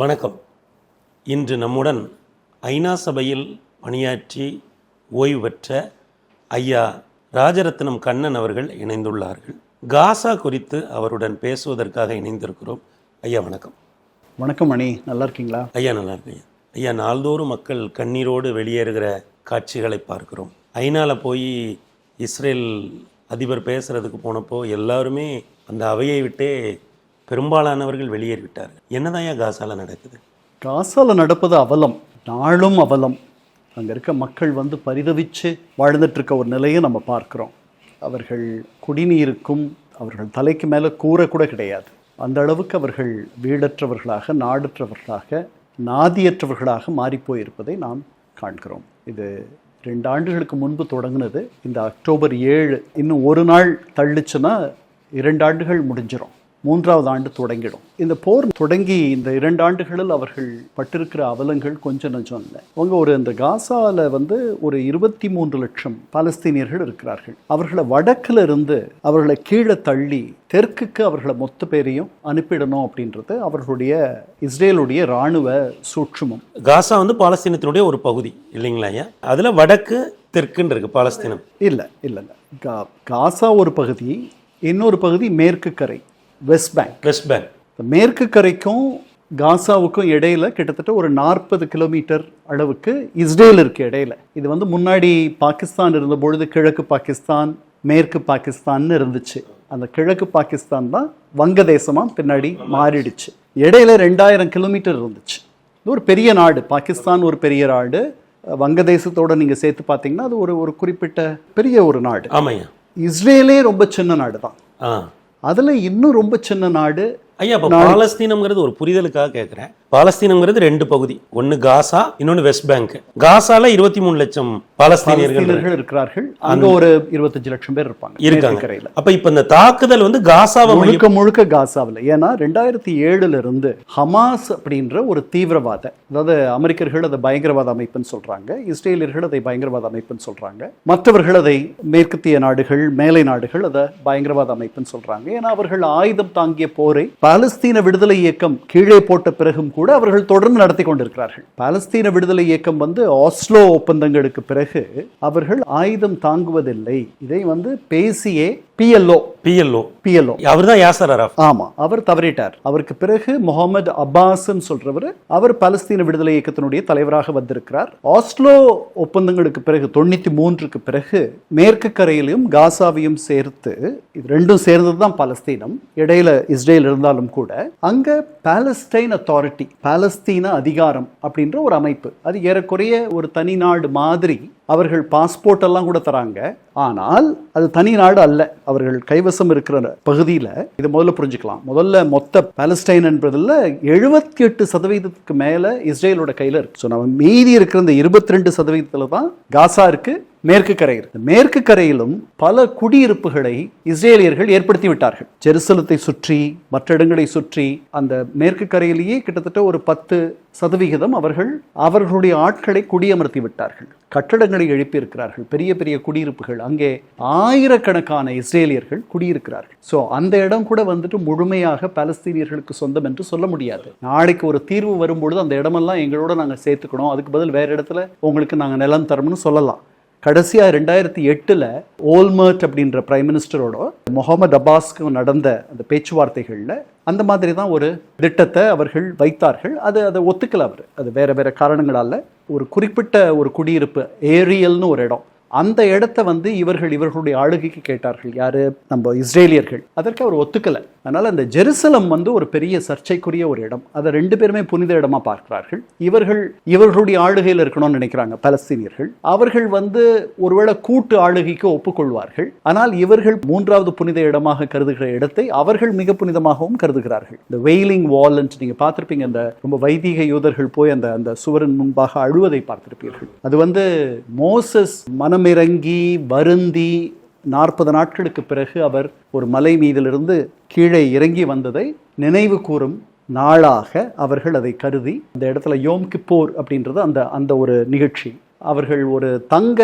வணக்கம். இன்று நம்முடன் ஐநா சபையில் பணியாற்றி ஓய்வு பெற்ற ஐயா ராஜரத்னம் கண்ணன் அவர்கள் இணைந்துள்ளார்கள். காசா குறித்து அவருடன் பேசுவதற்காக இணைந்திருக்கிறோம். ஐயா வணக்கம். வணக்கம் மணி நல்லா இருக்கீங்களா? ஐயா நல்லா இருக்கு ஐயா நாள்தோறும் மக்கள் கண்ணீரோடு வெளியேறுகிற காட்சிகளை பார்க்கிறோம். ஐநால போய் இஸ்ரேல் அதிபர் பேசுறதுக்கு போனப்போ எல்லாருமே அந்த அவையை விட்டே பெரும்பாலானவர்கள் வெளியேறிவிட்டார்கள். என்னதான் ஐயா காசால நடக்குது? காசால நடப்பது அவலம். நாளும் அவலம். அங்கே இருக்க மக்கள் வந்து பரிதவிச்சு வாழ்ந்துட்டுருக்க ஒரு நிலையை நம்ம பார்க்குறோம். அவர்கள் குடிநீருக்கும் அவர்கள் தலைக்கு மேலே கூரை கூட கிடையாது. அந்த அளவுக்கு அவர்கள் வீடற்றவர்களாக நாடற்றவர்களாக நாதியற்றவர்களாக மாறிப்போயிருப்பதை நாம் காண்கிறோம். இது ரெண்டு ஆண்டுகளுக்கு முன்பு தொடங்கினது. இந்த அக்டோபர் ஏழு இன்னும் ஒரு நாள் தள்ளுச்சுன்னா இரண்டு ஆண்டுகள் முடிஞ்சிடும் மூன்றாவது ஆண்டு தொடங்கிடும். இந்த போர் தொடங்கி இந்த இரண்டு ஆண்டுகளில் அவர்கள் பட்டிருக்கிற அவலங்கள் கொஞ்சம் நஞ்சம் இல்லை அவங்க ஒரு இந்த காசால வந்து ஒரு இருபத்தி மூன்று லட்சம் பாலஸ்தீனியர்கள் இருக்கிறார்கள். அவர்களை வடக்குல இருந்து அவர்களை கீழே தள்ளி தெற்குக்கு அவர்களை மொத்த பேரையும் அனுப்பிடணும் அப்படின்றது அவர்களுடைய இஸ்ரேலுடைய இராணுவ சூட்சுமம். காசா வந்து பாலஸ்தீனத்தினுடைய ஒரு பகுதி இல்லைங்களா ஐயா? அதில் வடக்கு தெற்குன்னு இருக்கு பாலஸ்தீனம். இல்லை இல்லை இல்லை. கா காசா ஒரு பகுதி இன்னொரு பகுதி மேற்கு கரை. வெஸ்ட் பேங்க் வெஸ்ட் பேங்க் மேற்கு கரைக்கும் காசாவுக்கும் இடையில கிட்டத்தட்ட ஒரு நாற்பது கிலோமீட்டர் அளவுக்கு இஸ்ரேல் இருக்கு இடையில. இது வந்து முன்னாடி பாகிஸ்தான் இருந்த பொழுது கிழக்கு பாகிஸ்தான் மேற்கு பாகிஸ்தான்னு இருந்துச்சு. அந்த கிழக்கு பாகிஸ்தான் தான் வங்கதேசமா பின்னாடி மாறிடுச்சு. இடையில ரெண்டாயிரம் கிலோமீட்டர் இருந்துச்சு. இது ஒரு பெரிய நாடு. பாகிஸ்தான் ஒரு பெரிய நாடு. வங்கதேசத்தோட நீங்க சேர்த்து பார்த்தீங்கன்னா அது ஒரு ஒரு குறிப்பிட்ட பெரிய ஒரு நாடு. ஆமாய்யா. இஸ்ரேலே ரொம்ப சின்ன நாடு தான் அதுல இன்னும் ரொம்ப சின்ன நாடு ஐயா இப்போ பாலஸ்தீனம்ங்கிறது ஒரு புரிதலுக்காக கேட்குறேன் பாலஸ்தீனம்ங்கிறது ரெண்டு பகுதி. ஒன்று காசா இன்னொன்று வெஸ்ட் பேங்க். காசால இருபத்தி மூணு லட்சம் பாலஸ்தீனியர்கள் இருக்கிறார்கள். அங்க ஒரு இருபத்தஞ்சு லட்சம் பேர் இருப்பாங்க. இருக்காங்க. அப்ப இப்ப இந்த தாக்குதல் வந்து காசாவை முழுக்க முழுக்க காசாவில். ஏன்னா ரெண்டாயிரத்தி ஏழுல இருந்து ஹமாஸ் அப்படின்ற ஒரு தீவிரவாத அதாவது அமெரிக்கர்கள் அதை பயங்கரவாத அமைப்புன்னு சொல்றாங்க இஸ்ரேலியர்கள் அதை பயங்கரவாத அமைப்புன்னு சொல்றாங்க மற்றவர்கள் அதை மேற்கத்திய நாடுகள் மேலை நாடுகள் அதை பயங்கரவாத அமைப்புன்னு சொல்றாங்க. ஏன்னா அவர்கள் ஆயுதம் தாங்கிய போரை பாலஸ்தீன விடுதலை இயக்கம் கீழே போட்ட பிறகும் கூட அவர்கள் தொடர்ந்து நடத்தி கொண்டிருக்கிறார்கள். பாலஸ்தீன விடுதலை இயக்கம் வந்து ஆஸ்லோ ஒப்பந்தங்களுக்கு பிறகு அவர்கள் ஆயுதம் தாங்குவதில்லை. இதை வந்து பேசியே பிஎல்ஓ பிஎல்ஓ பிஎல்ஓ அவர் தான் யாசர் அராஃப். ஆமா அவர் தவறிட்டார். அவருக்கு பிறகு முகமது அப்பாஸ்ன்னு சொல்றவர் அவர் பலஸ்தீன விடுதலை இயக்கத்தினுடைய தலைவராக வந்திருக்கிறார். ஆஸ்லோ ஒப்பந்தங்களுக்கு பிறகு தொண்ணூத்தி மூன்றுக்கு பிறகு மேற்கு கரையிலும் காசாவையும் சேர்த்து இது ரெண்டும் சேர்ந்தது தான் பலஸ்தீனம் இடையில இஸ்ரேல் இருந்தாலும் கூட அங்க பாலஸ்டைன் அத்தாரிட்டி பாலஸ்தீன அதிகாரம் அப்படின்ற ஒரு அமைப்பு. அது ஏறக்குறைய ஒரு தனி நாடு மாதிரி அவர்கள் பாஸ்போர்ட் எல்லாம் கூட தராங்க. ஆனால் அது தனி நாடு அல்ல. அவர்கள் கைவசம் இருக்கிற பகுதியில் இது முதல்ல புரிஞ்சுக்கலாம். முதல்ல மொத்த பாலஸ்டைன் என்பதில் எழுபத்தி எட்டு சதவீதத்துக்கு மேலே இஸ்ரேலோட கையில் இருக்கு. ஸோ நம்ம மீதி இருக்கிற இந்த இருபத்தி ரெண்டு சதவீதத்தில் தான் காசா இருக்குது மேற்கு கரையில் மேற்கு கரையிலும் பல குடியிருப்புகளை இஸ்ரேலியர்கள் ஏற்படுத்தி விட்டார்கள் ஜெருசலத்தை சுற்றி மற்ற இடங்களை சுற்றி அந்த மேற்கு கரையிலேயே கிட்டத்தட்ட ஒரு பத்து சதவிகிதம் அவர்கள் அவர்களுடைய ஆட்களை குடியமர்த்தி விட்டார்கள் கட்டடங்களை எழுப்பியிருக்கிறார்கள். பெரிய பெரிய குடியிருப்புகள். அங்கே ஆயிரக்கணக்கான இஸ்ரேலியர்கள் குடியிருக்கிறார்கள். ஸோ அந்த இடம் கூட வந்துட்டு முழுமையாக பாலஸ்தீனியர்களுக்கு சொந்தம் என்று சொல்ல முடியாது. நாளைக்கு ஒரு தீர்வு வரும்பொழுது அந்த இடமெல்லாம் எங்களோட நாங்கள் சேர்த்துக்கணும். அதுக்கு பதில் வேற இடத்துல உங்களுக்கு நாங்கள் நிலம் தரோம்னு சொல்லலாம். கடைசியாக ரெண்டாயிரத்தி எட்டில் ஓல்மர்ட் அப்படின்ற பிரைம் மினிஸ்டரோட முகமது அப்பாஸ்க்கு நடந்த அந்த பேச்சுவார்த்தைகளில் அந்த மாதிரி தான் ஒரு திட்டத்தை அவர்கள் வைத்தார்கள். அது அதை ஒத்துக்கல அவர். அது வேறு வேறு காரணங்களால் ஒரு குறிப்பிட்ட ஒரு குடியிருப்பு ஏரியல்னு ஒரு இடம் அந்த இடத்த வந்து இவர்கள் இவர்களுடைய ஆளுகைக்கு கேட்டார்கள். யாரு? நம்ம இஸ்ரேலியர்கள். அதற்கு அவர் ஒத்துக்கல. அதனால அந்த ஜெருசலம் வந்து ஒரு பெரிய சர்ச்சைக்குரிய ஒரு இடம். அதை ரெண்டு பேருமே புனித இடமா பார்க்கிறார்கள். இவர்கள் இவர்களுடைய ஆளுகையில் இருக்கணும்னு நினைக்கிறாங்க பலஸ்தீனியர்கள். அவர்கள் வந்து ஒருவேளை கூட்டு ஆளுகைக்கு ஒப்புக்கொள்வார்கள். ஆனால் இவர்கள் மூன்றாவது புனித இடமாக கருதுகிற இடத்தை அவர்கள் மிக புனிதமாகவும் கருதுகிறார்கள். இந்த வெயிலிங் வால் நீங்க பார்த்திருப்பீங்க. அந்த ரொம்ப வைதிக யூதர்கள் போய் அந்த அந்த சுவரின் முன்பாக அழுவதை பார்த்திருப்பீர்கள். அது வந்து மோசஸ் மனம் மனமிறங்கி வருந்தி நாற்பது நாட்களுக்கு பிறகு அவர் ஒரு மலை மீதிலிருந்து கீழே இறங்கி வந்ததை நினைவு கூறும் நாளாக அவர்கள் அதை கருதி அந்த இடத்துல யோம் கிப்போர் அப்படின்றது அந்த அந்த ஒரு நிகழ்ச்சி. அவர்கள் ஒரு தங்க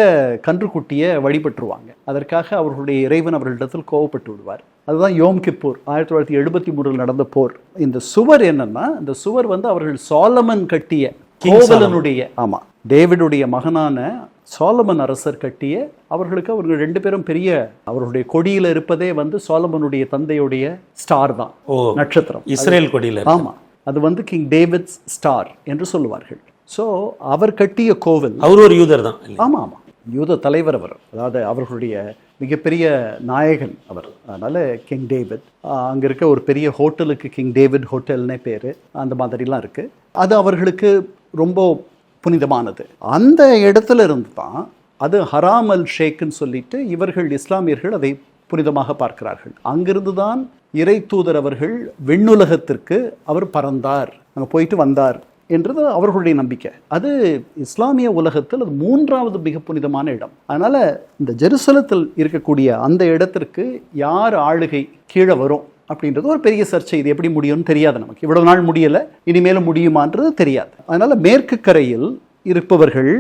கன்றுக்குட்டியை வழிபட்டுருவாங்க. அதற்காக அவர்களுடைய இறைவன் அவர்களிடத்தில் கோவப்பட்டு விடுவார். அதுதான் யோம் கிப்பூர். ஆயிரத்தி தொள்ளாயிரத்தி எழுபத்தி மூணில் நடந்த போர். இந்த சுவர் என்னன்னா இந்த சுவர் வந்து அவர்கள் சாலமன் கட்டிய கோவலனுடைய ஆமா டேவிடுடைய மகனான சாலமன் அரசர் கட்டிய அவர்களுக்கு அவர்கள் ரெண்டு பேரும் பெரிய அவர்களுடைய கொடியில இருப்பதே வந்து சாலமனுடைய தந்தையுடைய ஸ்டார் தான். நட்சத்திரம். இஸ்ரேல் கொடியில இருக்கு. ஆமா. அது வந்து கிங் டேவிட்ஸ் ஸ்டார் என்று சொல்லுவார்கள். ஸோ அவர் கட்டிய கோவில் அவர் ஒரு யூதர் தான்? ஆமா ஆமா. யூத தலைவர் அவர். அதாவது அவர்களுடைய மிகப்பெரிய நாயகன் அவர். அதனால கிங் டேவிட் அங்க இருக்க ஒரு பெரிய ஹோட்டலுக்கு கிங் டேவிட் ஹோட்டல்னே பேரு. அந்த மாதிரிலாம் இருக்கு. அது அவர்களுக்கு ரொம்ப புனிதமானது. அந்த இடத்துல இருந்து தான் அது ஹராம் அல் ஷேக்குன்னு சொல்லிட்டு இவர்கள் இஸ்லாமியர்கள் அதை புனிதமாக பார்க்கிறார்கள். அங்கிருந்து தான் இறை தூதர் அவர்கள் வெண்ணுலகத்திற்கு அவர் பறந்தார். அங்கே போயிட்டு வந்தார் என்றது அவர்களுடைய நம்பிக்கை. அது இஸ்லாமிய உலகத்தில் அது மூன்றாவது மிக புனிதமான இடம். அதனால் இந்த ஜெருசலத்தில் இருக்கக்கூடிய அந்த இடத்திற்கு யார் ஆளுகை கீழே வரும்? அப்படின்றது ஒரு பெரிய சர்ச்சை. இது எப்படி முடியும்னு தெரியாது நமக்கு. இவ்வளவு நாள் முடியலை இனிமேலும் முடியுமான்றது தெரியாது. அதனால மேற்கு கரையில் இருப்பவர்கள்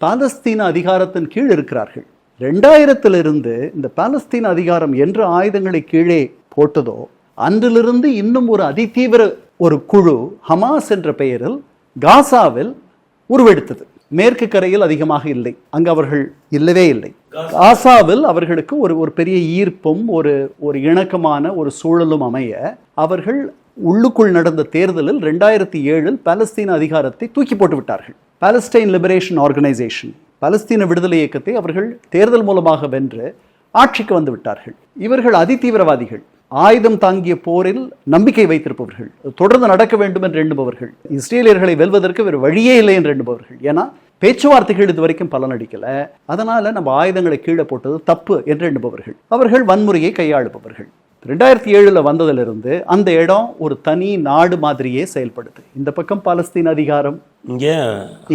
பாலஸ்தீன அதிகாரத்தின் கீழ் இருக்கிறார்கள். ரெண்டாயிரத்திலிருந்து இந்த பாலஸ்தீன அதிகாரம் என்ற ஆயுதங்களை கீழே போட்டதோ அன்றிலிருந்து இன்னும் ஒரு அதிதீவிர ஒரு குழு ஹமாஸ் என்ற பெயரில் காசாவில் உருவெடுத்தது. மேற்கு கரையில் அதிகமாக இல்லை. அங்கு அவர்கள் இல்லவே இல்லை. காசாவில் அவர்களுக்கு ஒரு ஒரு பெரிய ஈர்ப்பும் ஒரு ஒரு இணக்கமான ஒரு சூழலும் அமைய அவர்கள் உள்ளுக்குள் நடந்த தேர்தலில் ரெண்டாயிரத்தி ஏழில் பாலஸ்தீன அதிகாரத்தை தூக்கி போட்டு விட்டார்கள். பாலஸ்டைன் லிபரேஷன் ஆர்கனைசேஷன் பாலஸ்தீன விடுதலை இயக்கத்தை அவர்கள் தேர்தல் மூலமாக வென்று ஆட்சிக்கு வந்து விட்டார்கள். இவர்கள் அதிதீவிரவாதிகள். ஆயுதம் தாங்கிய போரில் நம்பிக்கை வைத்திருப்பவர்கள் தொடர்ந்து நடக்க வேண்டும் என்று எண்ணுபவர்கள் இஸ்ரேலியர்களை வெல்வதற்கு வேறு வழியே இல்லை என்று எண்ணுபவர்கள். ஏன்னா பேச்சுவார்த்தைகள் இது வரைக்கும் பலனடிக்கல அதனால நம்ம ஆயுதங்களை கீழே போட்டது தப்பு என்று எண்ணுபவர்கள். அவர்கள் வன்முறையை கையாளுபவர்கள். ரெண்டாயிரத்தி ஏழுல வந்ததிலிருந்து அந்த இடம் ஒரு தனி நாடு மாதிரியே செயல்படுது. இந்த பக்கம் பாலஸ்தீன் அதிகாரம் இங்கே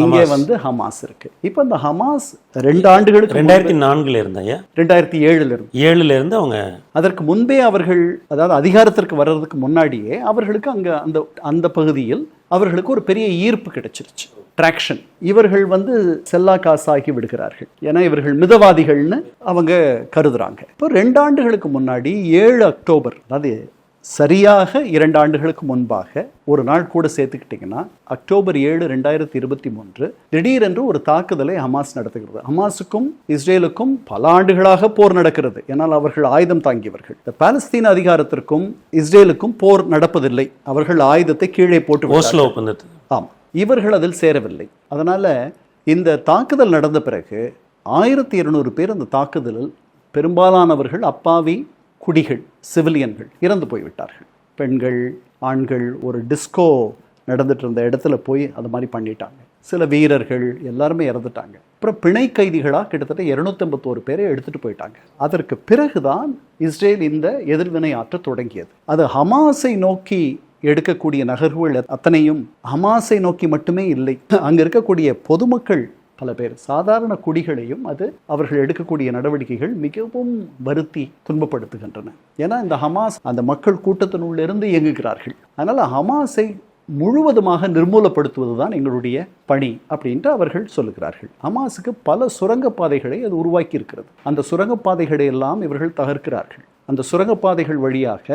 இங்கே வந்து ஹமாஸ் இருக்கு. இப்போ இந்த ஹமாஸ் ரெண்டு ஆண்டுகளுக்கு ரெண்டாயிரத்தி நான்குல இருந்தாயா ரெண்டாயிரத்தி ஏழுல இருந்து. ஏழுல இருந்து அவங்க அதற்கு முன்பே அவர்கள் அதாவது அதிகாரத்திற்கு வர்றதுக்கு முன்னாடியே அவர்களுக்கு அங்க அந்த அந்த பகுதியில் அவர்களுக்கு ஒரு பெரிய ஈர்ப்பு கிடைச்சிருச்சு. ட்ராக்ஷன் இவர்கள் வந்து செல்லா காசாகி விடுகிறார்கள். ஏன்னா இவர்கள் மிதவாதிகள்னு அவங்க கருதுறாங்க. இப்போ ரெண்டு ஆண்டுகளுக்கு முன்னாடி ஏழு அக்டோபர் அதாவது சரியாக இரண்டு ஆண்டுகளுக்கு முன்பாக ஒரு நாள் கூட சேர்த்துக்கிட்டிங்கன்னா அக்டோபர் ஏழு ரெண்டாயிரத்தி இருபத்தி மூன்று திடீரென்று ஒரு தாக்குதலை ஹமாஸ் நடத்துகிறது. ஹமாஸுக்கும் இஸ்ரேலுக்கும் பல ஆண்டுகளாக போர் நடக்கிறது. ஏன்னால் அவர்கள் ஆயுதம் தாங்கியவர்கள். இந்த பாலஸ்தீன அதிகாரத்திற்கும் இஸ்ரேலுக்கும் போர் நடப்பதில்லை. அவர்கள் ஆயுதத்தை கீழே போட்டு விட்டார்கள். இவர்கள் அதில் சேரவில்லை. அதனால் இந்த தாக்குதல் நடந்த பிறகு ஆயிரத்தி இருநூறு பேர் அந்த தாக்குதலில் பெரும்பாலானவர்கள் அப்பாவி குடிகள் சிவிலியன்கள் இறந்து போய்விட்டார்கள். பெண்கள் ஆண்கள் ஒரு டிஸ்கோ நடந்துட்டு இருந்த இடத்துல போய் அது மாதிரி பண்ணிட்டாங்க. சில வீரர்கள் எல்லாருமே இறந்துட்டாங்க. அப்புறம் பிணை கைதிகளாக கிட்டத்தட்ட இருநூத்தம்பத்தோரு பேரை எடுத்துட்டு போயிட்டாங்க. அதற்கு பிறகுதான் இஸ்ரேல் இந்த எதிர்வினை ஆற்ற தொடங்கியது. அது ஹமாஸை நோக்கி எடுக்கக்கூடிய நகர்வுகள் அத்தனையும் ஹமாஸை நோக்கி மட்டுமே இல்லை. அங்க இருக்கக்கூடிய பொதுமக்கள் பல பேர் சாதாரண குடிகளையும் அது அவர்கள் எடுக்கக்கூடிய நடவடிக்கைகள் மிகவும் வருத்தி துன்பப்படுத்துகின்றன. ஏன்னா இந்த ஹமாஸ் அந்த மக்கள் கூட்டத்தினுள்ளிருந்து இயங்குகிறார்கள். அதனால் ஹமாஸை முழுவதுமாக நிர்மூலப்படுத்துவது தான் எங்களுடைய பணி அப்படின்ட்டு அவர்கள் சொல்லுகிறார்கள். ஹமாஸுக்கு பல சுரங்கப்பாதைகளை அது உருவாக்கி இருக்கிறது அந்த சுரங்கப்பாதைகளை எல்லாம் இவர்கள் தகர்க்கிறார்கள். அந்த சுரங்கப்பாதைகள் வழியாக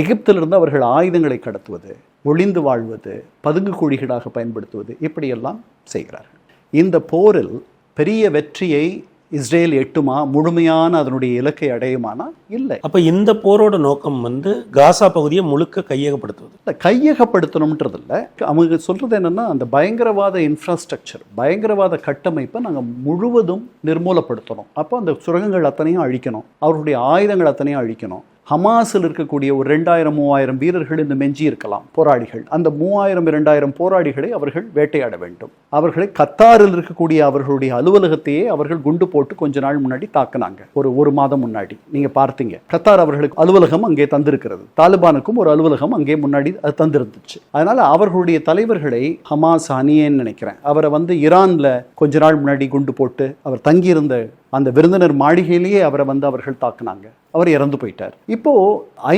எகிப்திலிருந்து அவர்கள் ஆயுதங்களை கடத்துவது ஒளிந்து வாழ்வது பதுங்கு குழிகளாக பயன்படுத்துவது இப்படியெல்லாம் செய்கிறார்கள். இந்த போரில் பெரிய வெற்றியை இஸ்ரேல் எட்டுமா? முழுமையான அதனுடைய இலக்கை அடையுமானா? இல்லை. அப்ப இந்த போரோட நோக்கம் வந்து காசா பகுதியை முழுக்க கையகப்படுத்துவது. இல்லை கையகப்படுத்தணும்ன்றது இல்லை அவங்க சொல்றது என்னன்னா அந்த பயங்கரவாத இன்ஃப்ராஸ்ட்ரக்சர் பயங்கரவாத கட்டமைப்பை நாங்கள் முழுவதும் நிர்மூலப்படுத்தணும். அப்போ அந்த சுரங்கங்கள் அத்தனையும் அழிக்கணும். அவர்களுடைய ஆயுதங்கள் அத்தனையும் அழிக்கணும். ஹமாஸில் இருக்கக்கூடிய ஒரு ரெண்டாயிரம் மூவாயிரம் வீரர்கள் இந்த மெஞ்சி இருக்கலாம் போராளிகள். அந்த மூவாயிரம் இரண்டாயிரம் போராளிகளை அவர்கள் வேட்டையாட வேண்டும். அவர்களை கத்தாரில் இருக்கக்கூடிய அவர்களுடைய அலுவலகத்தையே அவர்கள் குண்டு போட்டு கொஞ்ச நாள் முன்னாடி தாக்குனாங்க. ஒரு ஒரு மாதம் முன்னாடி. நீங்க பார்த்தீங்க. கத்தார் அவர்களுக்கு அலுவலகம் அங்கே தந்திருக்கிறது. தாலிபானுக்கும் ஒரு அலுவலகம் அங்கே முன்னாடி அது தந்திருந்துச்சு. அதனால அவர்களுடைய தலைவர்களை ஹமாஸ் அணியேன்னு நினைக்கிறேன். அவரை வந்து ஈரான்ல கொஞ்ச நாள் முன்னாடி குண்டு போட்டு அவர் தங்கியிருந்த அந்த விருந்தினர் மாளிகையிலேயே அவரை வந்து அவர்கள் தாக்குனாங்க. அவர் இறந்து போயிட்டார். இப்போ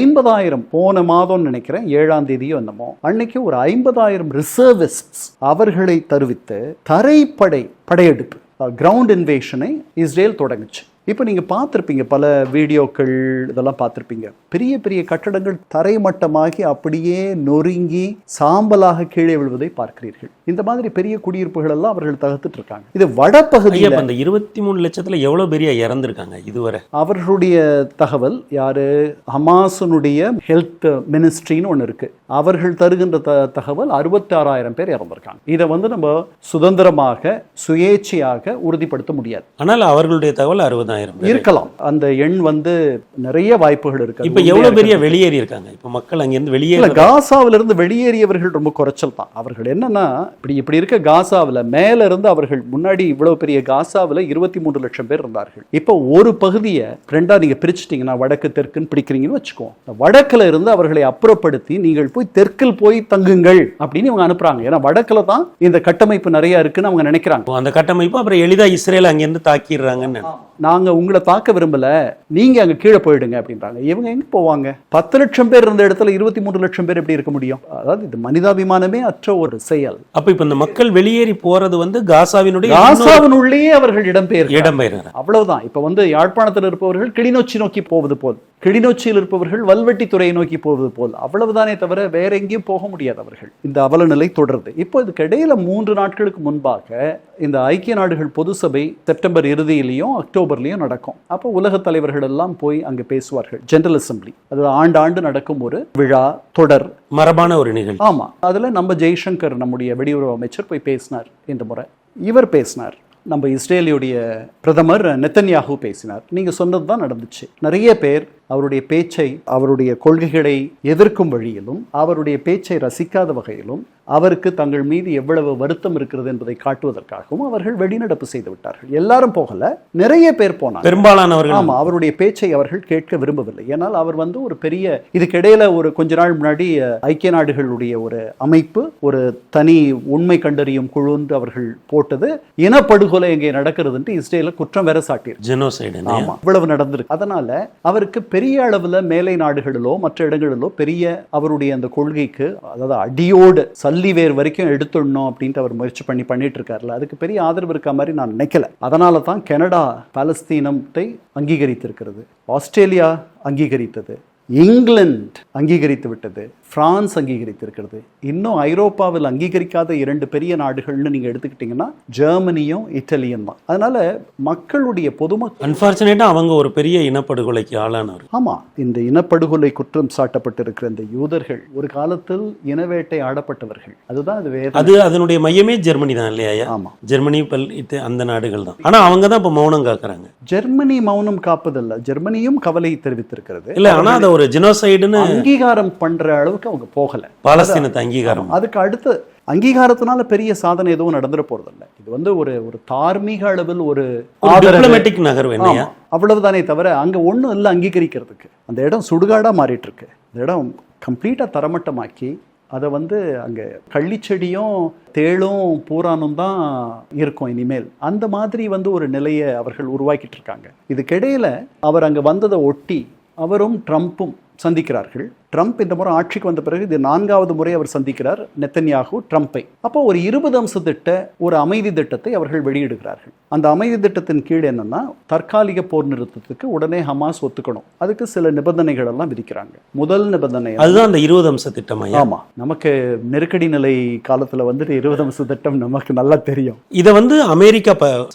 ஐம்பதாயிரம் போன மாதம் நினைக்கிறேன் ஏழாம் தேதியோ என்னமோ அன்னைக்கு ஒரு ஐம்பதாயிரம் ரிசர்விஸ்ட்ஸ் அவர்களை தருவித்து தரைப்படை படையெடுப்பு கிரவுண்ட் இன்வேஷனை இஸ்ரேல் தொடங்குச்சு. இப்போ நீங்க பார்த்துருப்பீங்க பல வீடியோக்கள் இதெல்லாம் பார்த்துருப்பீங்க. பெரிய பெரிய கட்டடங்கள் தரைமட்டமாகி அப்படியே நொறுங்கி சாம்பலாக கீழே விழுவதை பார்க்கிறீர்கள். இந்த மாதிரி பெரிய குடியிருப்புகள் எல்லாம் அவர்கள் தகர்த்துட்டு இருக்காங்க இது வடபகுதியில் இந்த இருபத்தி மூணு லட்சத்துல எவ்வளவு பேர் இறந்திருக்காங்க இதுவரை? அவர்களுடைய தகவல் யாரு? ஹமாஸனுடைய ஹெல்த் மினிஸ்ட்ரின்னு ஒன்று இருக்கு. அவர்கள் தருகின்ற த தகவல் அறுபத்தி ஆறாயிரம் பேர் இறந்திருக்காங்க. இதை வந்து நம்ம சுதந்திரமாக சுயேட்சையாக உறுதிப்படுத்த முடியாது. ஆனால் அவர்களுடைய தகவல் அறுபதாயிரம் இருக்கலாம். அந்த எண் வந்து நிறைய வாய்ப்புகள் இருக்கு. இப்ப எவ்வளவு பெரிய. வெளியேறி இருக்காங்க? இப்ப மக்கள் அங்கிருந்து வெளியேற காசாவிலிருந்து வெளியேறியவர்கள் ரொம்ப குறைச்சல் தான். அவர்கள் என்னன்னா இப்படி இப்படி இருக்க காசாவில் மேல இருந்து அவர்கள் முன்னாடி இவ்வளவு பெரிய காசாவில் இருபத்தி மூன்று லட்சம் பேர் இருந்தார்கள். இப்போ ஒரு பகுதியை ரெண்டா நீங்க பிரிச்சுட்டீங்கன்னா வடக்கு தெற்குன்னு பிடிக்கிறீங்கன்னு வச்சுக்கோ வடக்குல இருந்து அவர்களை அப்புறப்படுத்தி நீங்கள் போய் தெற்கில் போய் தங்குங்கள் அப்படின்னு இவங்க அனுப்புறாங்க. ஏன்னா வடக்குல தான் இந்த கட்டமைப்பு நிறைய இருக்குன்னு அவங்க நினைக்கிறாங்க. அந்த கட்டமைப்பு அப்புறம் எளிதா இஸ்ரேல் அங்கிருந்து தாக்கிடுறாங்கன்னு. நாங்க உங்களை தாக்க விரும்பல நீங்க அங்க கீழே போயிடுங்க அப்படின்றாங்க. இவங்க எங்க போவாங்க? பத்து லட்சம் பேர் இருந்த இடத்துல இருபத்தி மூணு லட்சம் பேர் எப்படி இருக்க முடியும்? அதாவது இது மனிதாபிமானமே அற்ற ஒரு செயல். அப்ப இப்ப இந்த மக்கள் வெளியேறி போறது வந்து காசாவினுடைய காசாவினுள்ளேயே அவர்கள் இடம்பெயர் இடம்பெயர்கிறாங்க அவ்வளவுதான். இப்ப வந்து யாழ்ப்பாணத்தில் இருப்பவர்கள் கிளிநொச்சி நோக்கி போவது போல். கிளிநொச்சியில் இருப்பவர்கள் வல்வெட்டித்துறையை நோக்கி போவது போல். அவ்வளவுதானே தவிர வேற எங்கேயும் போக முடியாது அவர்கள். இந்த அவல நிலை தொடருது. இப்போ இதுக்கு இடையில மூன்று நாட்களுக்கு முன்பாக இந்த ஐக்கிய நாடுகள் பொது சபை செப்டம்பர் இறுதியிலையும் அக்டோபர்லயும் நடக்கும். அப்போ உலக தலைவர்கள் எல்லாம் போய் அங்க பேசுவார்கள். ஜெனரல் அசெம்பிளி அது ஆண்டாண்டு நடக்கும் ஒரு விழா தொடர். மரபான ஒரு நிகழ்ச்சி. ஆமா. அதுல நம்ம ஜெய்சங்கர் நம்முடைய வெளியுறவு அமைச்சர் போய் பேசினார் இந்த முறை. இவர் பேசினார். நம்ம இஸ்ரேலியுடைய பிரதமர் நெத்தன்யாகு பேசினார். நீங்க சொன்னது தான் நடந்துச்சு. நிறைய பேர் அவருடைய பேச்சை அவருடைய கொள்கைகளை எதிர்க்கும் வழியிலும் அவருடைய பேச்சை ரசிக்காத வகையிலும் அவருக்கு தங்கள் மீது எவ்வளவு வருத்தம் இருக்கிறது என்பதை காட்டுவதற்காகவும் அவர்கள் வெளிநடப்பு செய்து விட்டார்கள். எல்லாரும் போகல. நிறைய பேர் போனாங்க. பெரும்பாலானவர்கள் ஆமா அவருடைய பேச்சை அவர்கள் கேட்க விரும்பவில்லை. ஏனால் அவர் வந்து ஒரு பெரிய இதுக்கிடையில ஒரு கொஞ்ச நாள் முன்னாடி ஐக்கிய நாடுகளுடைய ஒரு அமைப்பு ஒரு தனி உண்மை கண்டறியும் குழுன்னு அவர்கள் போட்டது. இனப்படுகொலை இங்கே நடக்கிறதுன்ட்டு இஸ்ரேல குற்றம் வேற சாட்டியிருக்கு. ஜெனோசைடு ஆமா இவ்வளவு நடந்திருக்கு. அதனால அவருக்கு பெரிய அளவில் மேலை நாடுகளிலோ மற்ற இடங்களிலோ பெரிய அவருடைய அந்த கொள்கைக்கு அதாவது அடியோடு சல்லி வேர் வரைக்கும் எடுத்துடணும் அப்படின்ட்டு அவர் முயற்சி பண்ணி பண்ணிட்டு இருக்காருல அதுக்கு பெரிய ஆதரவு இருக்க மாதிரி நான் நினைக்கல. அதனால தான் கனடா பாலஸ்தீனத்தை அங்கீகரித்திருக்கிறது. ஆஸ்திரேலியா அங்கீகரித்தது. இங்கிலாந்து அங்கீகரித்து விட்டது. பிரான்ஸ் அங்கீகரித்திருக்கிறது. இன்னும் ஐரோப்பாவில் அங்கீகரிக்காத இரண்டு பெரிய நாடுகள்னு நீங்க எடுத்துக்கிட்டீங்கன்னா ஜெர்மனியும் இட்டலியும் தான். அதனால மக்களுடைய பொதுமக்கள் அன்பார்ச்சுனேட்டா அவங்க ஒரு பெரிய இனப்படுகொலைக்கு ஆளானவர் ஆமா இந்த இனப்படுகொலை குற்றம் சாட்டப்பட்டிருக்கிற இந்த யூதர்கள் ஒரு காலத்தில் இனவேட்டை ஆடப்பட்டவர்கள். அதுதான் அது வேதனை. அது அதனுடைய மையமே ஜெர்மனி தான் இல்லையா ஆமா. ஜெர்மனி பல் அந்த நாடுகள் தான். ஆனா அவங்க தான் இப்ப மௌனம் காக்குறாங்க. ஜெர்மனி மௌனம் காப்பதல்ல. ஜெர்மனியும் கவலை தெரிவித்திருக்கிறது. இல்ல ஆனா அதை ஒரு ஜெனோசைடுன்னு அங்கீகாரம் பண்ற அளவுக்கு அவங்க போகல. பாலஸ்தீனத்தை அங்கீகாரம். அதுக்கு அடுத்து அங்கீகாரத்தினால பெரிய சாதனை எதுவும் நடந்துட போறதில்ல இது வந்து ஒரு ஒரு தார்மீக அளவில் ஒரு டிப்ளமேட்டிக் நகர்வு. அவ்வளவுதானே தவிர அங்க ஒண்ணும் இல்லை அங்கீகரிக்கிறதுக்கு. அந்த இடம் சுடுகாடா மாறிட்டு இருக்கு இந்த இடம் கம்ப்ளீட்டா தரமட்டமாக்கி அதை வந்து அங்க கள்ளிச்செடியும் தேளும் பூரானும் தான் இருக்கும் இனிமேல். அந்த மாதிரி வந்து ஒரு நிலையை அவர்கள் உருவாக்கிட்டு இருக்காங்க. இதுக்கிடையில அவர் அங்க வந்ததை ஒட்டி அவரும் ட்ரம்ப்பும் சந்திக்கிறார்கள். ட்ரம்ப் இந்த முறை ஆட்சிக்கு வந்த பிறகு இது நான்காவது முறை அவர் சந்திக்கிறார் நெத்தன்யாகு ட்ரம்ப்பை அப்போ ஒரு இருபது அம்ச திட்ட ஒரு அமைதி திட்டத்தை அவர்கள் வெளியிடுகிறார்கள். அந்த அமைதி திட்டத்தின் கீழ் என்னன்னா தற்காலிக போர் நிறுத்தத்துக்கு உடனே ஹமாஸ் ஒத்துக்கணும். அதுக்கு சில நிபந்தனைகள் எல்லாம் விதிக்கிறாங்க. முதல் நிபந்தனை அதுதான் அந்த இருபது அம்ச திட்டம் ஆமா. நமக்கு நெருக்கடி நிலை காலத்துல வந்துட்டு இருபது அம்ச திட்டம் நமக்கு நல்லா தெரியும். இதை வந்து அமெரிக்கா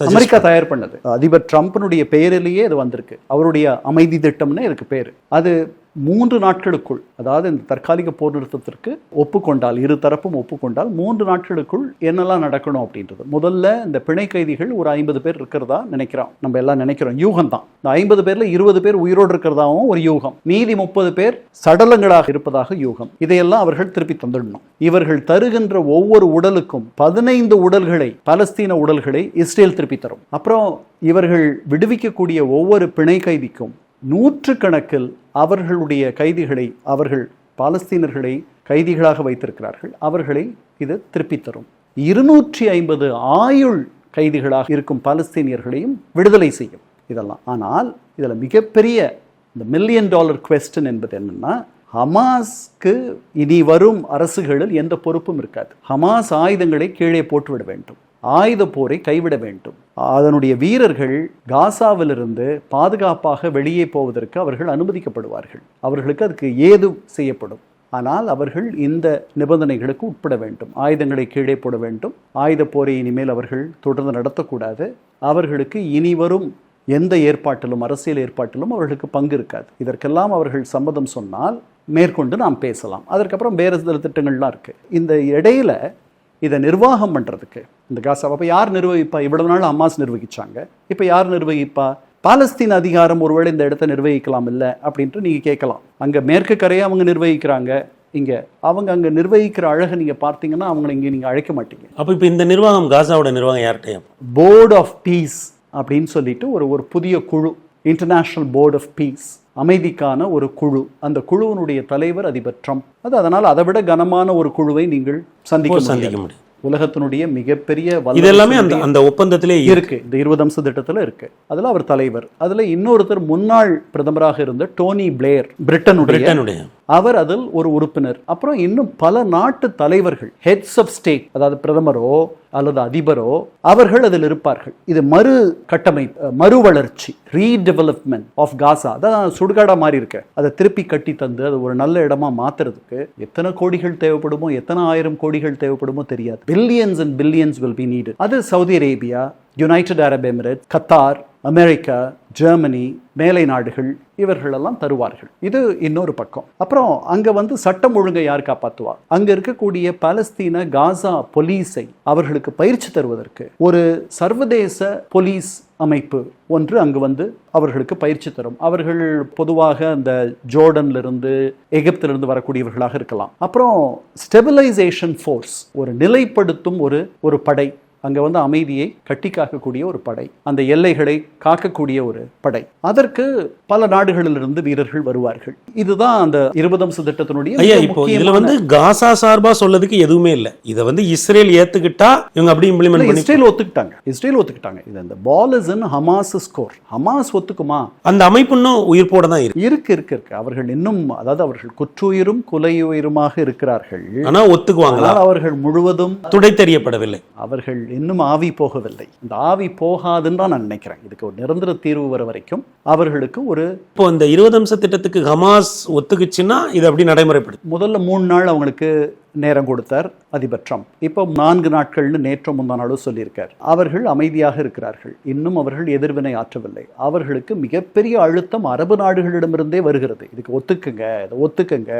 அமெரிக்கா தயார் பண்ணது. அதிபர் ட்ரம்ப்னுடைய பெயரிலேயே இது வந்திருக்கு. அவருடைய அமைதி திட்டம்னு இதுக்கு பேர். அது மூன்று நாட்களுக்குள் அதாவது இந்த தற்காலிக போர் நிறுத்தத்திற்கு ஒப்புக்கொண்டால் இரு தரப்பும் ஒப்புக்கொண்டால் மூன்று நாட்களுக்குள் என்னெல்லாம் நடக்கணும் அப்படின்றது. முதல்ல இந்த பிணை கைதிகள் ஒரு ஐம்பது பேர் இருக்கிறதா நினைக்கிறோம். நம்ம எல்லாம் நினைக்கிறோம் யூகம் தான் இந்த ஐம்பது பேர்ல இருபது பேர் உயிரோடு இருக்கிறதாவும் ஒரு யூகம். மீதி முப்பது பேர் சடலங்களாக இருப்பதாக யூகம். இதையெல்லாம் அவர்கள் திருப்பி தந்துடணும். இவர்கள் தருகின்ற ஒவ்வொரு உடலுக்கும் பதினைந்து உடல்களை பலஸ்தீன உடல்களை இஸ்ரேல் திருப்பி தரும். அப்புறம் இவர்கள் விடுவிக்கக்கூடிய ஒவ்வொரு பிணை கைதிக்கும் நூற்று கணக்கில் அவர்களுடைய கைதிகளை அவர்கள் பாலஸ்தீனர்களை கைதிகளாக வைத்திருக்கிறார்கள். அவர்களை இது திருப்பித் தரும். இருநூற்றி ஐம்பது ஆயுள் கைதிகளாக இருக்கும் பாலஸ்தீனியர்களையும் விடுதலை செய்யும் இதெல்லாம். ஆனால் இதில் மிகப்பெரிய இந்த மில்லியன் டாலர் கொஸ்டின் என்பது என்னன்னா ஹமாஸ்க்கு இனி வரும் அரசுகளில் எந்த பொறுப்பும் இருக்காது. ஹமாஸ் ஆயுதங்களை கீழே போட்டுவிட வேண்டும். ஆயுத போரை கைவிட வேண்டும். அதனுடைய வீரர்கள் காசாவிலிருந்து பாதுகாப்பாக வெளியே போவதற்கு அவர்கள் அனுமதிக்கப்படுவார்கள். அவர்களுக்கு அதுக்கு ஏது செய்யப்படும்? ஆனால் அவர்கள் இந்த நிபந்தனைகளுக்கு உட்பட வேண்டும். ஆயுதங்களை கீழே போட வேண்டும். ஆயுத போரை இனிமேல் அவர்கள் தொடர்ந்து நடத்தக்கூடாது. அவர்களுக்கு இனி வரும் எந்த ஏற்பாட்டிலும் அரசியல் ஏற்பாட்டிலும் அவர்களுக்கு பங்கு இருக்காது. இதற்கெல்லாம் அவர்கள் சம்மதம் சொன்னால் மேற்கொண்டு நாம் பேசலாம். அதற்கப்புறம் வேறு சில திட்டங்கள்லாம் இருக்குது இந்த இடையில இதை நிர்வாகம் பண்ணுறதுக்கு இந்த காசாவை அப்போ யார் நிர்வகிப்பா? இவ்வளவு நாள் அம்மாஸ் நிர்வகிச்சாங்க. இப்போ யார் நிர்வகிப்பா? பாலஸ்தீன் அதிகாரம் ஒருவேளை இந்த இடத்த நிர்வகிக்கலாம் இல்லை அப்படின்ட்டு நீங்கள் கேட்கலாம். அங்கே மேற்கு கரையை அவங்க நிர்வகிக்கிறாங்க. இங்கே அவங்க அங்கே நிர்வகிக்கிற அழகை நீங்கள் பார்த்தீங்கன்னா அவங்களை இங்கே நீங்கள் அழைக்க மாட்டீங்க. அப்போ இப்போ இந்த நிர்வாகம் காசாவோட நிர்வாகம் யார்கிட்டயும்? போர்ட் ஆஃப் பீஸ் அப்படின்னு சொல்லிட்டு ஒரு ஒரு புதிய குழு இன்டர்நேஷனல் போர்ட் ஆஃப் பீஸ் அமைதிக்கான ஒரு குழு. அந்த குழுவினுடைய தலைவர் அதிபர் ட்ரம்ப். அது அதனால் அதை விட கனமான ஒரு குழுவை நீங்கள் சந்திக்க. சந்திக்க முடியும். உலகத்தினுடைய மிகப்பெரிய இது வல்லரசு எல்லாமே அந்த அந்த ஒப்பந்தத்திலே இருக்கு. இந்த இருபது அம்ச திட்டத்துல இருக்கு. அதுல அவர் தலைவர். அதுல இன்னொருத்தர் முன்னாள் பிரதமராக இருந்த டோனி பிளேயர் பிரிட்டனுடைய. அவர் அதில் ஒரு உறுப்பினர். அப்புறம் இன்னும் பல நாட்டு தலைவர்கள் ஹெட்ஸ் ஆஃப் ஸ்டேட் அதாவது பிரதமரோ அல்லது அதிபரோ அவர்கள் அதில் இருப்பார்கள். இது மறு கட்டமைப்பு மறு வளர்ச்சி ரீடெவலப்மெண்ட் ஆஃப் காசா அதான் சுடுகாடா மாதிரி இருக்க. அதை திருப்பி கட்டி தந்து அது ஒரு நல்ல இடமா மாத்துறதுக்கு எத்தனை கோடிகள் தேவைப்படுமோ எத்தனை ஆயிரம் கோடிகள் தேவைப்படுமோ தெரியாது. Billions and billions will be needed அது Saudi Arabia United Arab Emirate Qatar America Germany மேலை நாடுகள் இவர்களெல்லாம் தருவார்கள். இது இன்னொரு பக்கம். அப்புறம் அங்கே வந்து சட்டம் ஒழுங்கை யார் காப்பாத்துவா? அங்கே இருக்கக்கூடிய பாலஸ்தீன காசா போலீஸை அவர்களுக்கு பயிற்சி தருவதற்கு ஒரு சர்வதேச போலீஸ் அமைப்பு ஒன்று அங்கு வந்து அவர்களுக்கு பயிற்சி தரும். அவர்கள் பொதுவாக அந்த ஜோர்டன்லிருந்து எகிப்திலிருந்து வரக்கூடியவர்களாக இருக்கலாம். அப்புறம் ஸ்டெபிலைசேஷன் ஃபோர்ஸ் ஒரு நிலைப்படுத்தும் ஒரு ஒரு படை. அங்க வந்து அமைதியை கட்டி காக்கக்கூடிய ஒரு படை. அந்த எல்லைகளை காக்கக்கூடிய ஒரு படை. அதற்கு பல நாடுகளிலிருந்து வீரர்கள் வருவார்கள். இதுதான் அந்த இருபது அம்ச திட்டத்தினுடைய ஐயா இப்போ இதுல வந்து காசா சார்பா சொல்லதுக்கு எதுவுமே இல்ல. இதை வந்து இஸ்ரேல் ஏத்துக்கிட்டா இவங்க அப்படி இம்ப்ளிமெண்ட் பண்ணி இஸ்ரேல் ஒத்துக்கிட்டாங்க. இஸ்ரேல் ஒத்துக்கிட்டாங்க. இது அந்த ball is in Hamas score Hamas ஒத்துக்குமா? அந்த அமைப்பு இன்னும் உயிர்ப்போட தான் இருக்கு. இருக்கு இருக்கு இருக்கு. அவர்கள் இன்னும் அதாவது அவர்கள் குற்றுயிரும் குலையுயிருமாக இருக்கிறார்கள். ஆனா ஒத்துக்குவாங்களா? ஆனால் அவர்கள் முழுவதும் துடை தெரியப்படவில்லை அவர்கள் இன்னும் ஆவி போகவில்லை. இந்த ஆவி போகாதுன்னு தான் நான் நினைக்கிறேன். இதுக்கு ஒரு நிரந்தர தீர்வு வர வரைக்கும் அவர்களுக்கு ஒரு இப்போ இந்த இருபது அம்ச திட்டத்துக்கு ஹமாஸ் ஒத்துக்குச்சுன்னா இது அப்படி நடைமுறைப்படுது. முதல்ல மூணு நாள் அவங்களுக்கு நேரம் கொடுத்தார் அதிபர் ட்ரம்ப். இப்போ நான்கு நாட்கள்னு நேற்று முந்தா நாளும் சொல்லியிருக்கார். அவர்கள் அமைதியாக இருக்கிறார்கள். இன்னும் அவர்கள் எதிர்வினை ஆற்றவில்லை. அவர்களுக்கு மிகப்பெரிய அழுத்தம் அரபு நாடுகளிடமிருந்தே வருகிறது. இதுக்கு ஒத்துக்குங்க இதை ஒத்துக்குங்க.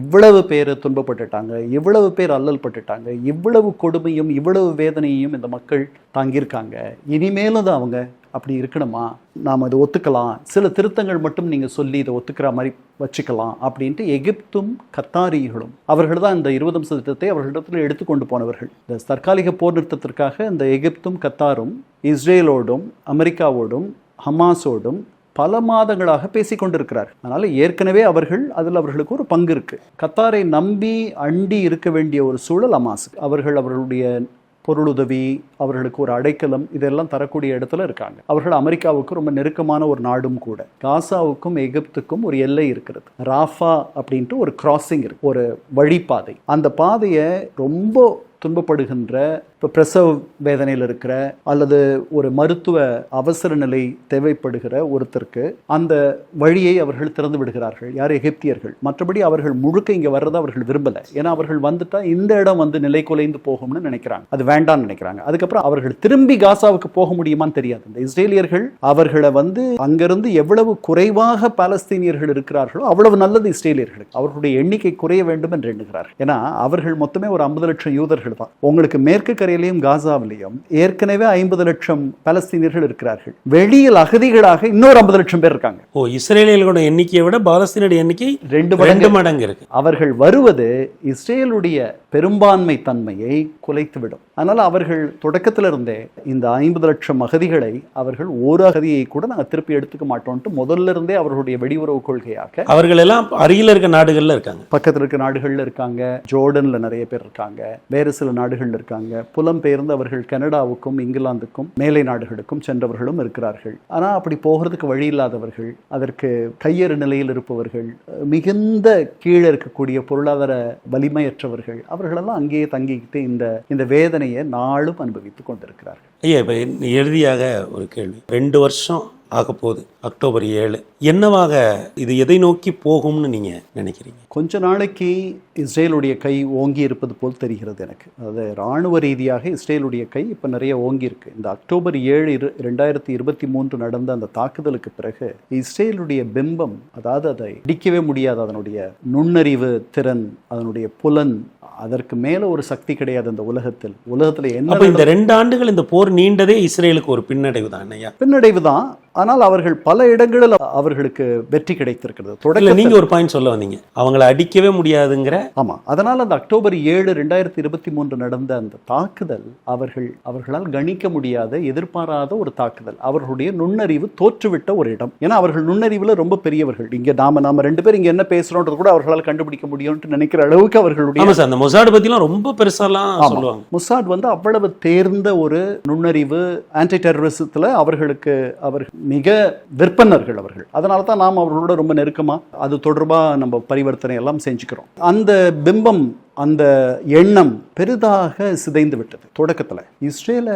இவ்வளவு பேர் துன்பப்பட்டுட்டாங்க இவ்வளவு பேர் அல்லல் பட்டுட்டாங்க இவ்வளவு கொடுமையும் இவ்வளவு வேதனையும் இந்த மக்கள் தாங்கியிருக்காங்க. இனிமேலும் தான் அவங்க அப்படி இருக்கணுமா? நாம் இதை ஒத்துக்கலாம். சில திருத்தங்கள் மட்டும் நீங்கள் சொல்லி இதை ஒத்துக்கிற மாதிரி வச்சுக்கலாம் அப்படின்ட்டு எகிப்தும் கத்தாரிகளும் அவர்கள் தான் இந்த இருபது அம்ச திட்டத்தை அவர்களிடத்தில் எடுத்துக்கொண்டு போனவர்கள். இந்த தற்காலிக போர் நிறுத்தத்திற்காக இந்த எகிப்தும் கத்தாரும் இஸ்ரேலோடும் அமெரிக்காவோடும் ஹமாஸோடும் பல மாதங்களாக பேசிக்கொண்டிருக்கிறார் அதனால் ஏற்கனவே அவர்கள் அதில் அவர்களுக்கு ஒரு பங்கு இருக்குது கத்தாரை நம்பி அண்டி இருக்க வேண்டிய ஒரு சூழல் அமாஸுக்கு அவர்கள் அவர்களுடைய பொருளுதவி அவர்களுக்கு ஒரு அடைக்கலம் இதெல்லாம் தரக்கூடிய இடத்துல இருக்காங்க. அவர்கள் அமெரிக்காவுக்கு ரொம்ப நெருக்கமான ஒரு நாடும் கூட. காசாவுக்கும் எகிப்துக்கும் ஒரு எல்லை இருக்கிறது. ராஃபா அப்படின்ட்டு ஒரு கிராசிங் இருக்கு. ஒரு வழிப்பாதை. அந்த பாதையை ரொம்ப துன்பப்படுகின்ற இப்போ பிரசவ வேதனையில் இருக்கிற அல்லது ஒரு மருத்துவ அவசர நிலை தேவைப்படுகிற ஒருத்தருக்கு அந்த வழியை அவர்கள் திறந்து விடுகிறார்கள். யார்? எகிப்தியர்கள். மற்றபடி அவர்கள் முழுக்க இங்கே வர்றதை அவர்கள் விரும்பலை. ஏன்னா அவர்கள் வந்துட்டா இந்த இடம் வந்து நிலை குலைந்து போகும்னு நினைக்கிறாங்க. அது வேண்டாம்னு நினைக்கிறாங்க. அதுக்கப்புறம் அவர்கள் திரும்பி காசாவுக்கு போக முடியுமான்னு தெரியாது. இந்த இஸ்ரேலியர்கள் அவர்களை வந்து அங்கிருந்து எவ்வளவு குறைவாக பாலஸ்தீனியர்கள் இருக்கிறார்களோ அவ்வளவு நல்லது இஸ்ரேலியர்களுக்கு. அவர்களுடைய எண்ணிக்கை குறைய வேண்டும் என்று எண்ணுகிறார்கள். ஏன்னா அவர்கள் மொத்தமே ஒரு ஐம்பது லட்சம் யூதர்கள் தான். உங்களுக்கு மேற்கு கரையிலையும் காசாவிலையும் ஏற்கனவே ஐம்பது லட்சம் பாலஸ்தீனியர்கள் இருக்கிறார்கள். வெளியில் அகதிகளாக இன்னொரு ஐம்பது லட்சம் பேர் இருக்காங்க. ஓ இஸ்ரேலியர்களோட எண்ணிக்கையை விட பாலஸ்தீனோட எண்ணிக்கை ரெண்டு ரெண்டு மடங்கு. மடங்கு இருக்கு. அவர்கள் வருவது இஸ்ரேலுடைய பெரும்பான்மை தன்மையை குலைத்துவிடும். அதனால அவர்கள் தொடக்கத்துல இருந்தே இந்த ஐம்பது லட்சம் அகதிகளை அவர்கள் ஒரு அகதியை கூட நாங்கள் திருப்பி எடுத்துக்க மாட்டோம்ட்டு முதல்ல இருந்தே அவர்களுடைய வெடியுறவு கொள்கையாக அவர்கள் எல்லாம் அருகில இருக்க நாடுகள்ல இருக்காங்க. பக்கத்தில் இருக்க நாடுகள்ல இருக்காங்க. ஜோர்டன்ல நிறைய பேர் இருக்காங்க. வேறு சில நாடுகள்ல இருக்காங்க. புலம்பெயர்ந்து அவர்கள் கனடாவுக்கும் இங்கிலாந்துக்கும் மேலை நாடுகளுக்கும் சென்றவர்களும் இருக்கிறார்கள். ஆனா அப்படி போகிறதுக்கு வழி இல்லாதவர்கள் அதற்கு கையறு நிலையில் இருப்பவர்கள் மிகுந்த கீழே இருக்கக்கூடிய பொருளாதார வலிமையற்றவர்கள் அவர்களெல்லாம் அங்கேயே தங்கிக்கிட்டு இந்த இந்த வேதனை வேதனையை நாளும் அனுபவித்துக் கொண்டிருக்கிறார்கள். ஐயா இப்போ இறுதியாக ஒரு கேள்வி. ரெண்டு வருஷம் ஆக போகுது அக்டோபர் ஏழு. என்னவாக இது எதை நோக்கி போகும்னு நீங்கள் நினைக்கிறீங்க? கொஞ்ச நாளைக்கு இஸ்ரேலுடைய கை ஓங்கி இருப்பது போல் தெரிகிறது எனக்கு. அதாவது இராணுவ ரீதியாக இஸ்ரேலுடைய கை இப்போ நிறைய ஓங்கி இருக்கு. இந்த அக்டோபர் ஏழு இரு ரெண்டாயிரத்தி இருபத்தி மூன்று நடந்த அந்த தாக்குதலுக்கு பிறகு இஸ்ரேலுடைய பிம்பம் அதாவது அதை இடிக்கவே முடியாது அதனுடைய நுண்ணறிவு திறன் அதனுடைய புலன் அதற்கு மேல ஒரு சக்தி கிடையாது அந்த உலகத்தில். உலகத்துல என்ன இந்த ரெண்டு ஆண்டுகள் இந்த போர் நீண்டதே இஸ்ரேலுக்கு ஒரு பின்னடைவு தான் பின்னடைவு தான் ஆனால் அவர்கள் பல இடங்களில் அவர்களுக்கு வெற்றி கிடைத்திருக்கிறது. தொடக்க நீங்க ஒரு பாயிண்ட் சொல்ல வந்தீங்க. அவங்கள அடிக்கவே முடியாதுங்கிற ஆமா அதனால் அந்த அக்டோபர் ஏழு ரெண்டாயிரத்தி இருபத்தி மூன்று நடந்த அந்த தாக்குதல் அவர்கள் அவர்களால் கணிக்க முடியாத எதிர்பாராத ஒரு தாக்குதல். அவர்களுடைய நுண்ணறிவு தோற்றுவிட்ட ஒரு இடம். ஏன்னா அவர்கள் நுண்ணறிவுல ரொம்ப பெரியவர்கள். இங்க நாம நாம ரெண்டு பேரும் இங்க என்ன பேசுறோன்றது கூட அவர்களால் கண்டுபிடிக்க முடியும்னு நினைக்கிற அளவுக்கு அவர்களுடைய அந்த மொசாடு பத்திலாம் ரொம்ப பெருசாலாம் சொல்லுவாங்க. முசாட் வந்து அவ்வளவு தேர்ந்த ஒரு நுண்ணறிவு ஆன்டி டெரரிசத்தில் அவர்களுக்கு அவர் மிக விற்பனர்கள் அவர்கள். அதனால தான் நாம் அவர்களோட ரொம்ப நெருக்கமாக அது தொடர்பாக நம்ம பரிவர்த்தனை எல்லாம் செஞ்சுக்கிறோம். அந்த பிம்பம் அந்த எண்ணம் பெரிதாக சிதைந்து விட்டது. தொடக்கத்தில் இஸ்ரேல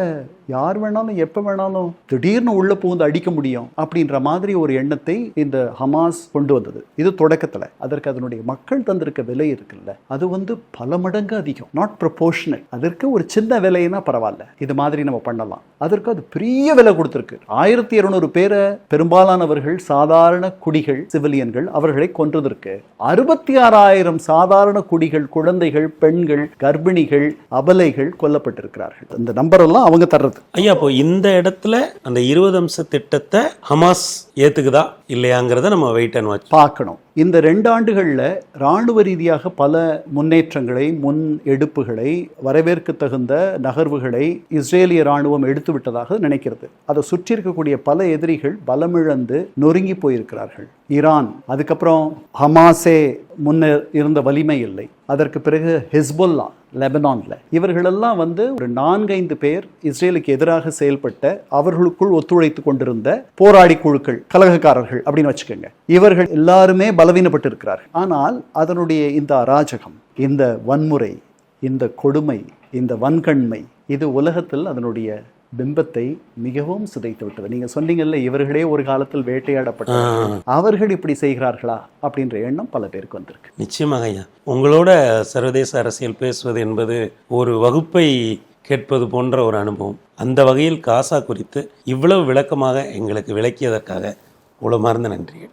யார் வேணாலும் எப்போ வேணாலும் திடீர்னு உள்ள புகுந்து அடிக்க முடியும் அப்படின்ற மாதிரி ஒரு எண்ணத்தை இந்த ஹமாஸ் கொண்டு வந்தது. இது தொடக்கத்தில். அதற்கு அதனுடைய மக்கள் தந்திருக்க விலை இருக்குல்ல அது வந்து பல மடங்கு அதிகம். நாட் ப்ரொபோர்ஷனல் அதற்கு ஒரு சின்ன விலைன்னா பரவாயில்ல. இது மாதிரி நம்ம பண்ணலாம். அதற்கு அது பெரிய விலை கொடுத்துருக்கு. ஆயிரத்தி இருநூறு பேரை பெரும்பாலானவர்கள் சாதாரண குடிகள் சிவிலியன்கள் அவர்களை கொன்றதற்கு அறுபத்தி ஆறாயிரம் சாதாரண குடிகள் குழந்தை குழந்தைகள் பெண்கள் கர்ப்பிணிகள் அபலைகள் கொல்லப்பட்டிருக்கிறார்கள். இந்த நம்பர் எல்லாம் அவங்க தர்றது. ஐயா அப்போ இந்த இடத்துல அந்த இருபது அம்ச திட்டத்தை ஹமாஸ் ஏத்துக்குதா இல்லையாங்கிறத நம்ம வெயிட் அண்ட் வாட்ச் பார்க்கணும். இந்த ரெண்டு ஆண்டுகளில் இராணுவ ரீதியாக பல முன்னேற்றங்களை முன் எடுப்புகளை வரவேற்க தகுந்த நகர்வுகளை இஸ்ரேலிய இராணுவம் எடுத்து விட்டதாக நினைக்கிறது. அதை சுற்றி இருக்கக்கூடிய பல எதிரிகள் பலமிழந்து நொறுங்கி போயிருக்கிறார்கள். ஈரான் அதுக்கப்புறம் ஹமாசே முன்னர் இருந்த வலிமை இல்லை. அதற்கு பிறகு ஹிஸ்புல்லா லெபனான்ல. இவர்களெல்லாம் வந்து ஒரு நான்கைந்து பேர் இஸ்ரேலுக்கு எதிராக செயல்பட்ட அவர்களுக்குள் ஒத்துழைத்து கொண்டிருந்த போராடி குழுக்கள் கலகக்காரர்கள் அப்படின்னு வச்சுக்கோங்க. இவர்கள் எல்லாருமே பலவீனப்பட்டு இருக்கிறார்கள் ஆனால் அதனுடைய இந்த அராஜகம் இந்த வன்முறை இந்த கொடுமை இந்த வன்கண்மை இது உலகத்தில் அதனுடைய பிம்பத்தை மிகவும் சிதைத்து விட்டது. நீங்க சொன்னீங்கல்ல இவர்களே ஒரு காலத்தில் வேட்டையாடப்பட்டார்கள். அவர்கள் இப்படி செய்கிறார்களா? அப்படின்ற எண்ணம் பல பேருக்கு வந்திருக்கு. நிச்சயமாக ஐயா. உங்களோட சர்வதேச அரசியல் பேசுவது என்பது ஒரு வகுப்பை கேட்பது போன்ற ஒரு அனுபவம். அந்த வகையில் காசா குறித்து இவ்வளவு விளக்கமாக எங்களுக்கு விளக்கியதற்காக உளமார்ந்த நன்றிகள்.